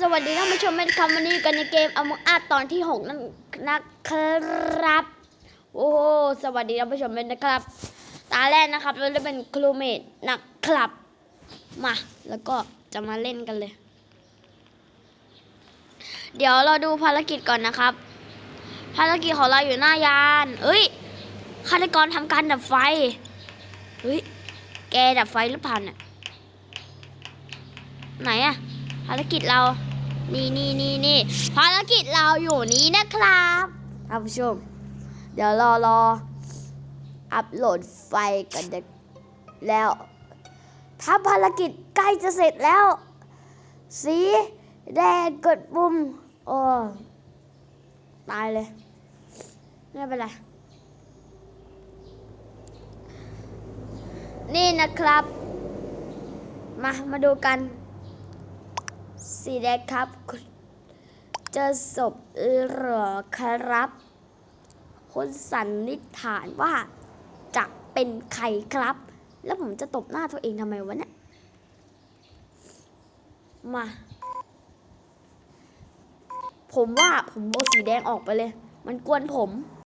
สวัสดีท่านผู้ชมเป็นคำวันนี่กันในเกม Among Us ตอนที่ 6 นั่นนะครับ โอ้สวัสดีท่านผู้ชมเป็นนะครับ ตาแรกนะครับ เราได้เป็นครูเมดนะครับ มา แล้วก็จะมาเล่นกันเลย เดี๋ยวเราดูภารกิจก่อนนะครับ ภารกิจของเราอยู่หน้ายาน เอ้ยฆาตกรทำการดับไฟ เฮ้ย แกดับไฟหรือเปล่าเนี่ย ไหนอะ ภารกิจเรา นี่นี่นี่นี่ภารกิจเราอยู่นี้นะครับท่านผู้ชม เดี๋ยวรอรอ อัปโหลดไฟกันแล้วถ้าภารกิจใกล้จะเสร็จแล้ว สีแดงกดปุ่ม โอ้ตายเลย ไม่เป็นไร นี่นะครับ มา มาดูกัน สีแดงครับ เจอศพเหรอครับ คนสันนิษฐานว่าจะเป็นใครครับ แล้วผมจะตบหน้าตัวเองทำไมวะเนี่ย มา ผมว่าผมโบสีแดงออกไปเลย มันกวนผม